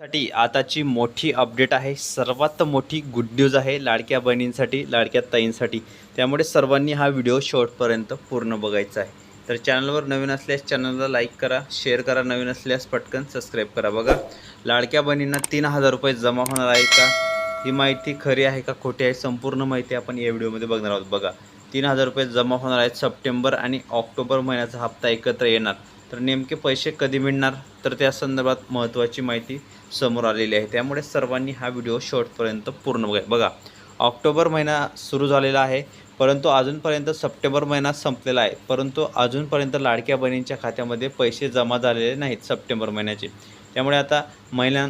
साठी आताची मोठी अपडेट आहे. सर्वात मोठी गुड न्यूज आहे लाडक्या बहिणींसाठी लाडक्या ताईंसाठी. त्यामुळे सर्वांनी हा व्हिडिओ शेवटपर्यंत पूर्ण बघायचा आहे. तर चॅनलवर नवीन असल्यास चॅनलला लाईक करा शेअर करा नवीन असल्यास पटकन सबस्क्राईब करा. बघा लाडक्या बहिणींना तीन हजार रुपये जमा होणार आहे का? ही माहिती खरी आहे का खोटी आहे? संपूर्ण माहिती आपण या व्हिडिओमध्ये बघणार आहोत. बघा तीन हजार रुपये जमा होणार आहेत सप्टेंबर आणि ऑक्टोबर महिन्याचा हप्ता एकत्र येणार. तर नेमके पैसे कधी मिळणार? तर त्या संदर्भात महत्त्वाची माहिती समोर आलेली आहे. त्यामुळे सर्वांनी हा व्हिडिओ शेवटपर्यंत पूर्ण बघा. बघा ऑक्टोबर महिना सुरू झालेला आहे परंतु अजूनपर्यंत सप्टेंबर महिना संपलेला आहे. परंतु अजूनपर्यंत लाडक्या बहिणींच्या खात्यामध्ये पैसे जमा झालेले नाहीत सप्टेंबर महिन्याचे. त्यामुळे आता महिन्या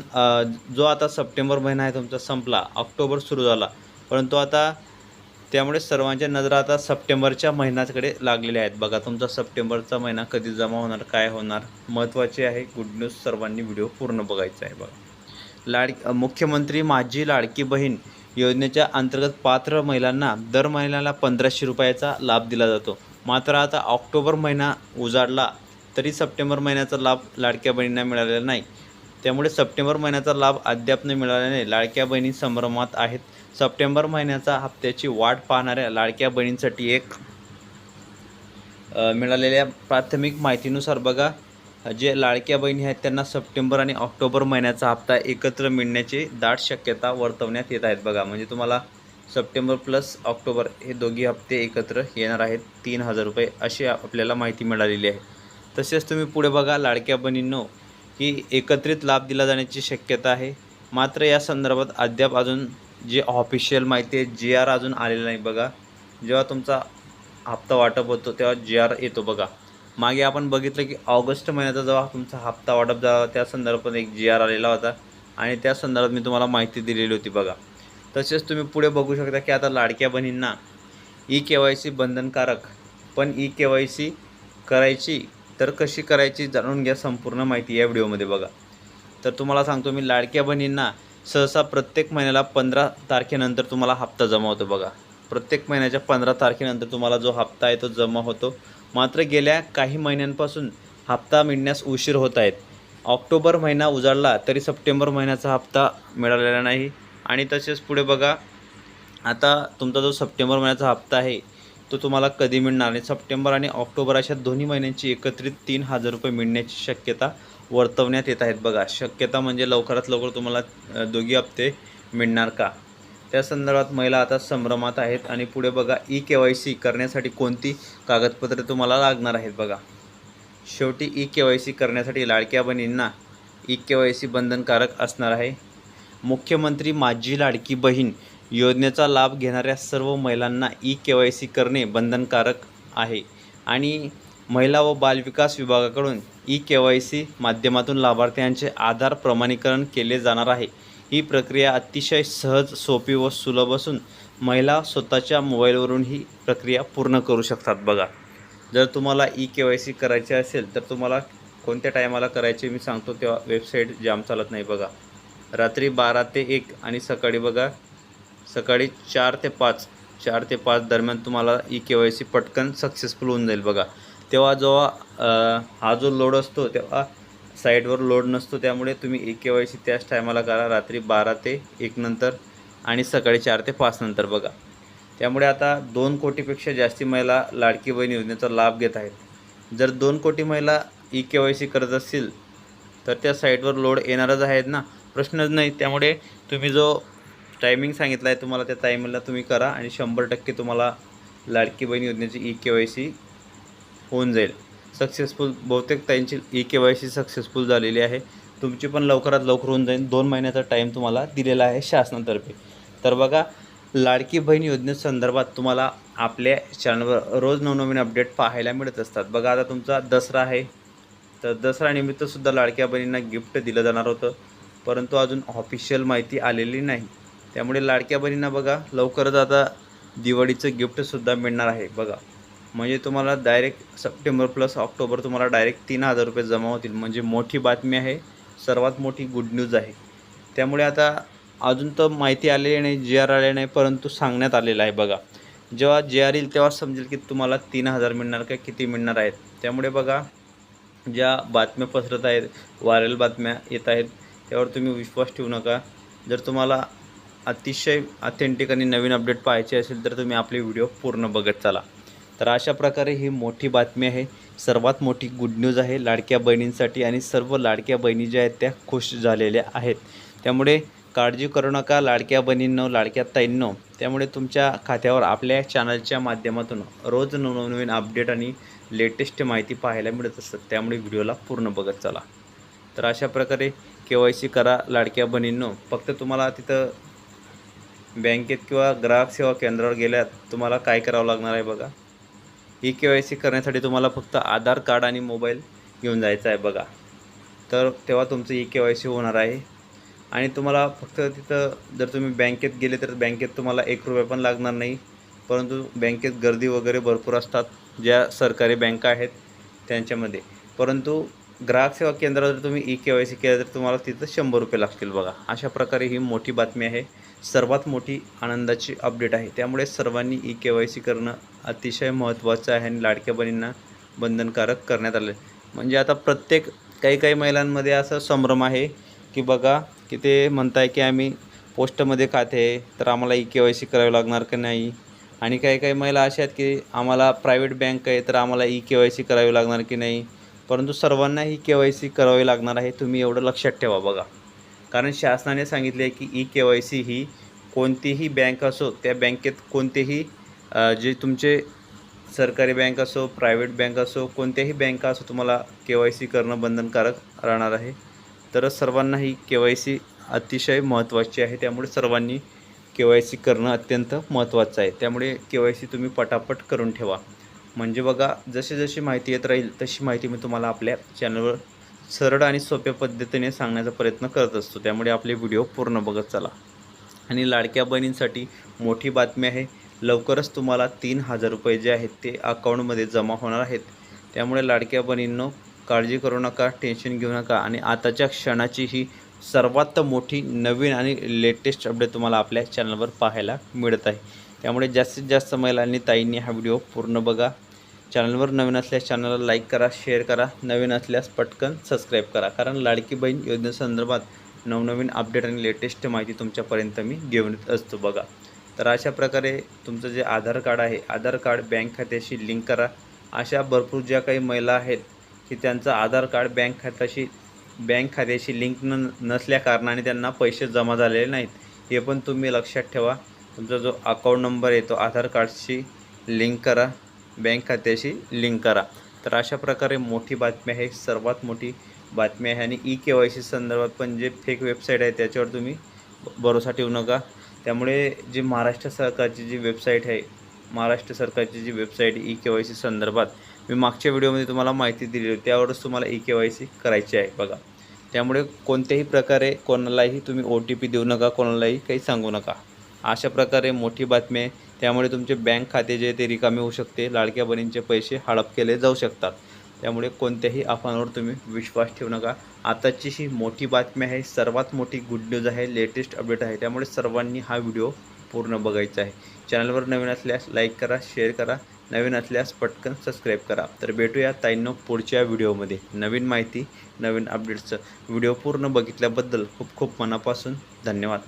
जो आता सप्टेंबर महिना आहे तुमचा संपला ऑक्टोबर सुरू झाला. परंतु आता त्यामुळे सर्वांच्या नजरा आता सप्टेंबरच्या महिन्याकडे लागलेल्या आहेत. बघा तुमचा सप्टेंबरचा महिना कधी जमा होणार काय होणार? महत्त्वाचे आहे. गुड न्यूज सर्वांनी व्हिडिओ पूर्ण बघायचा आहे बघा. लाड मुख्यमंत्री माझी लाडकी बहीण योजनेच्या अंतर्गत पात्र महिलांना दर महिन्याला पंधराशे रुपयाचा लाभ दिला जातो. मात्र आता ऑक्टोबर महिना उजाडला तरी सप्टेंबर महिन्याचा लाभ लाडक्या बहिणींना मिळालेला नाही. त्यामुळे सप्टेंबर महिन्याचा लाभ अद्याप न मिळाल्याने लाडक्या बहिणी संभ्रमात आहेत. सप्टेंबर महिन्याचा हप्त्याची वाट पाहणाऱ्या लाडक्या बहिणींसाठी एक मिळालेल्या प्राथमिक माहितीनुसार बघा जे लाडक्या बहिणी आहेत त्यांना सप्टेंबर आणि ऑक्टोबर महिन्याचा हप्ता एकत्र मिळण्याची दाट शक्यता वर्तवण्यात येत आहेत बघा. म्हणजे तुम्हाला सप्टेंबर प्लस ऑक्टोबर हे दोघी हप्ते एकत्र येणार आहेत. तीन हजार रुपये अशी आपल्याला माहिती मिळालेली आहे. तसेच तुम्ही पुढे बघा लाडक्या बहिणींनो की एकत्रित लाभ दिला जाण्याची शक्यता आहे. मात्र या संदर्भात अद्याप अजून जे ऑफिशियल माहिती आहे जी आर अजून आलेलं नाही बघा. जेव्हा तुमचा हप्ता वाटप होतो तेव्हा जी आर येतो बघा. मागे आपण बघितलं की ऑगस्ट महिन्याचा जेव्हा तुमचा हप्ता वाटप झाला त्या संदर्भात एक जी आर आलेला होता. आणि त्या संदर्भात मी तुम्हाला माहिती दिलेली होती बघा. तसेच तुम्ही पुढे बघू शकता की आता लाडक्या बहिणींना ई के वाय सी बंधनकारक पण ई के वाय सी करायची तर कशी करायची जाणून घ्या संपूर्ण माहिती या व्हिडिओमध्ये बघा. तर तुम्हाला सांगतो मी लाडक्या बहिणींना सहसा प्रत्येक महिन्याला पंधरा तारखेनंतर तुम्हाला हप्ता जमा होतो बघा. प्रत्येक महिन्याच्या पंधरा तारखेनंतर तुम्हाला जो हप्ता आहे तो जमा होतो. मात्र गेल्या काही महिन्यांपासून हप्ता मिळण्यास उशीर होत आहेत. ऑक्टोबर महिना उजाडला तरी सप्टेंबर महिन्याचा हप्ता मिळालेला नाही. आणि तसेच पुढे बघा आता तुमचा जो सप्टेंबर महिन्याचा हप्ता आहे तो तुम्हाला कधी मिळणार नाही. सप्टेंबर आणि ऑक्टोबर अशा दोन्ही महिन्यांची एकत्रित तीन हजार रुपये मिळण्याची शक्यता वर्तवण्यात येत आहेत. बघा शक्यता म्हणजे लवकरात लवकर तुम्हाला दोघी हप्ते मिळणार का? त्या संदर्भात महिला आता संभ्रमात आहेत आणि पुढे बघा ई के वाय सी करण्यासाठी कोणती कागदपत्रे तुम्हाला लागणार आहेत बघा. शेवटी ई के वाय सी करण्यासाठी लाडक्या बहिणींना ई के वाय सी बंधनकारक असणार आहे. मुख्यमंत्री माझी लाडकी बहीण योजनेचा लाभ घेणाऱ्या सर्व महिलांना ई के वाय सी करणे बंधनकारक आहे. आणि महिला व बालविकास विभागाकडून ई के वाय सी माध्यमातून लाभार्थ्यांचे आधार प्रमाणीकरण केले जाणार आहे. ही प्रक्रिया अतिशय सहज सोपी व सुलभ असून महिला स्वतःच्या मोबाईलवरून ही प्रक्रिया पूर्ण करू शकतात बघा. जर तुम्हाला ई के वाय सी करायची असेल तर तुम्हाला कोणत्या टायमाला करायचे मी सांगतो तेव्हा वेबसाईट जाम चालत नाही बघा. रात्री बारा ते एक आणि सकाळी बघा सकाळी चार ते पाच चार ते पाच दरम्यान तुम्हाला ई के वाय सी पटकन सक्सेसफुल होऊन जाईल बघा. तेव्हा जेव्हा हा जो लोड असतो तेव्हा साईटवर लोड नसतो त्यामुळे तुम्ही ई के वाय सी त्याच टायमाला करा. रात्री बारा ते एक नंतर आणि सकाळी चार ते पाच नंतर बघा. त्यामुळे आता दोन कोटीपेक्षा जास्ती महिला लाडकी बहीण योजनेचा लाभ घेत आहेत. जर दोन कोटी महिला ई के वाय सी करत असतील तर त्या साईटवर लोड येणारच आहेत ना? प्रश्नच नाही. त्यामुळे तुम्ही जो टायमिंग सांगितला आहे तुम्हाला त्या टायमिंगला तुम्ही करा आणि शंभर टक्के तुम्हाला लाडकी बहीण योजनेची ई के वाय सी होऊन जाईल. सक्सेसफुल बहुतेक त्यांची e K Y C successful झालेली आहे. तुमची पण लवकरात लवकर होऊन जाईल. दोन महिन्याचा टाईम तुम्हाला दिलेला आहे शासनातर्फे. तर बघा लाडकी बहीण योजनेसंदर्भात तुम्हाला आपल्या चॅनलवर रोज नवनवीन अपडेट पाहायला मिळत असतात. बघा आता तुमचा दसरा आहे. तर दसरा निमित्तसुद्धा लाडक्या बहिणींना गिफ्ट दिलं जाणार होतं. परंतु अजून ऑफिशियल माहिती आलेली नाही. त्यामुळे लाडक्या बहिणींना बघा लवकरच आता दिवाळीचं गिफ्टसुद्धा मिळणार आहे. बघा. म्हणजे तुम्हाला डायरेक्ट सप्टेंबर प्लस ऑक्टोबर तुम्हाला डायरेक्ट तीन हजार रुपये जमा होतील. म्हणजे मोठी बातमी आहे. सर्वात मोठी गुड न्यूज आहे. त्यामुळे आता अजून तर माहिती आलेली नाही जी आर आले नाही परंतु सांगण्यात आलेलं आहे बघा. जेव्हा जे आर येईल तेव्हा समजेल की तुम्हाला तीन हजार मिळणार का किती मिळणार आहेत. त्यामुळे बघा ज्या बातम्या पसरत आहेत व्हायरल बातम्या येत आहेत त्यावर तुम्ही विश्वास ठेवू नका. जर तुम्हाला अतिशय ऑथेंटिक आणि नवीन अपडेट पाहायचे असेल तर तुम्ही आपले व्हिडिओ पूर्ण बघत चला. तर अशा प्रकारे ही मोठी बातमी आहे. सर्वात मोठी गुड न्यूज आहे. लाडक्या बहिणींसाठी आणि सर्व लाडक्या बहिणी ज्या आहेत त्या खुश झालेल्या आहेत. त्यामुळे काळजी करू नका लाडक्या बहिणींनो लाडक्या ताईंनो. त्यामुळे तुमच्या खात्यावर आपल्या चॅनलच्या माध्यमातून रोज नवनवीन अपडेट आणि लेटेस्ट माहिती पाहायला मिळत असतात. त्यामुळे व्हिडिओला पूर्ण बघत चला. तर अशा प्रकारे के वाय सी करा लाडक्या बहिणींनो. फक्त तुम्हाला तिथं बँकेत किंवा ग्राहक सेवा केंद्रावर गेल्यात तुम्हाला काय करावं लागणार आहे बघा. ई के वाय सी करण्यासाठी तुम्हाला फक्त आधार कार्ड आणि मोबाईल घेऊन जायचं आहे बघा. तर तेव्हा तुमचं ई के वाय सी होणार आहे. आणि तुम्हाला फक्त तिथं जर तुम्ही बँकेत गेले तर बँकेत तुम्हाला एक रुपया पण लागणार नाही. परंतु बँकेत गर्दी वगैरे भरपूर असतात. ज्या सरकारी बँका आहेत त्यांच्यामध्ये. परंतु ग्राहक सेवा केंद्रावर जर तुम्ही ई के वाय सी केलं तर तुम्हाला तिथं शंभर रुपये लागतील बघा. अशा प्रकारे ही मोठी बातमी आहे. सर्वात मोठी आनंदाची अपडेट आहे. त्यामुळे सर्वांनी ई के वाय सी करणं अतिशय महत्त्वाचं आहे आणि लाडक्या बहिणींना बंधनकारक करण्यात आलं. म्हणजे आता प्रत्येक काही काही महिलांमध्ये असं संभ्रम आहे की बघा की ते म्हणताय की आम्ही पोस्टमध्ये खाते आहे तर आम्हाला ई के वाय सी करावी लागणार की नाही? आणि काही काही महिला अशा आहेत की आम्हाला प्रायव्हेट बँक आहे तर आम्हाला ई के वाय सी करावी लागणार की नाही? परंतु सर्वांना ही के वाय सी करावी लागणार आहे तुम्ही एवढं लक्षात ठेवा बघा. कारण शासनाने सांगितले आहे की ई के वाय सी ही कोणतीही बँक असो त्या बँकेत कोणतेही जे तुमचे सरकारी बँक असो प्रायव्हेट बँक असो कोणत्याही बँका असो तुम्हाला के वाय सी करणं बंधनकारक राहणार आहे. तर सर्वांना ही के वाय सी अतिशय महत्त्वाची आहे त्यामुळे सर्वांनी के वाय सी करणं अत्यंत महत्त्वाचं आहे. त्यामुळे के वाय सी तुम्ही पटापट करून ठेवा. म्हणजे बघा जशी जशी माहिती येत राहील तशी माहिती मी तुम्हाला आपल्या चॅनलवर सरळ आणि सोप्या पद्धतीने सांगण्याचा प्रयत्न करत असतो. त्यामुळे आपले व्हिडिओ पूर्ण बघत चला. आणि लाडक्या बहिणींसाठी मोठी बातमी आहे लवकरच तुम्हाला तीन हजार रुपये जे आहेत ते अकाउंटमध्ये जमा होणार आहेत. त्यामुळे लाडक्या बहिणींनो काळजी करू नका टेन्शन घेऊ नका आणि आताच्या क्षणाची ही सर्वात मोठी नवीन आणि लेटेस्ट अपडेट तुम्हाला आपल्या चॅनलवर पाहायला मिळत आहे. त्यामुळे जास्तीत जास्त महिलांनी ताईंनी हा व्हिडिओ पूर्ण बघा. चॅनलवर नवीन असल्यास चॅनलला लाईक करा शेअर करा. नवीन असल्यास पटकन सबस्क्राईब करा. कारण लाडकी बहीण योजनेसंदर्भात नवनवीन अपडेट आणि लेटेस्ट माहिती तुमच्यापर्यंत मी घेऊन येत असतो बघा. तर अशा प्रकारे तुमचं जे आधार कार्ड आहे आधार कार्ड बँक खात्याशी लिंक करा. अशा भरपूर ज्या काही महिला आहेत की त्यांचं आधार कार्ड बँक खात्याशी बँक खात्याशी लिंक न नसल्याकारणाने त्यांना पैसे जमा झालेले नाहीत. हे पण तुम्ही लक्षात ठेवा. तुमचा जो अकाउंट नंबर आहे तो आधार कार्डशी लिंक करा बँक खात्याशी लिंक करा. तर अशा प्रकारे मोठी बातमी आहे सर्वात मोठी बातमी आहे. आणि ई के वाय सी संदर्भात पण जे फेक वेबसाईट आहे त्याच्यावर तुम्ही भरोसा ठेवू नका. त्यामुळे जी महाराष्ट्र सरकारची जी वेबसाईट आहे महाराष्ट्र सरकारची जी website e K Y C संदर्भात मी मागच्या व्हिडिओमध्ये तुम्हाला माहिती दिली होती त्यावरच तुम्हाला ई के वाय सी करायची आहे बघा. त्यामुळे कोणत्याही प्रकारे कोणालाही तुम्ही ओ टी पी देऊ नका कोणालाही काही सांगू नका. अशा प्रकारे मोठी बातमी आहे. त्यामुळे तुमचे बँक खाते जे ते रिकामे होऊ शकते. लाडक्या बहिणींचे पैसे हडप केले जाऊ शकतात. त्यामुळे कोणत्याही अफवांवर तुम्ही विश्वास ठेवू नका. आताची ही मोठी बातमी आहे. सर्वात मोठी गुड न्यूज आहे. लेटेस्ट अपडेट आहे. त्यामुळे सर्वांनी हा व्हिडिओ पूर्ण बघायचा आहे. चॅनलवर नवीन असल्यास लाईक करा शेअर करा. नवीन असल्यास पटकन सबस्क्राईब करा. तर भेटूया ताईंनो पुढच्या व्हिडिओमध्ये नवीन माहिती नवीन अपडेट्सचं व्हिडिओ पूर्ण बघितल्याबद्दल खूप खूप मनापासून धन्यवाद.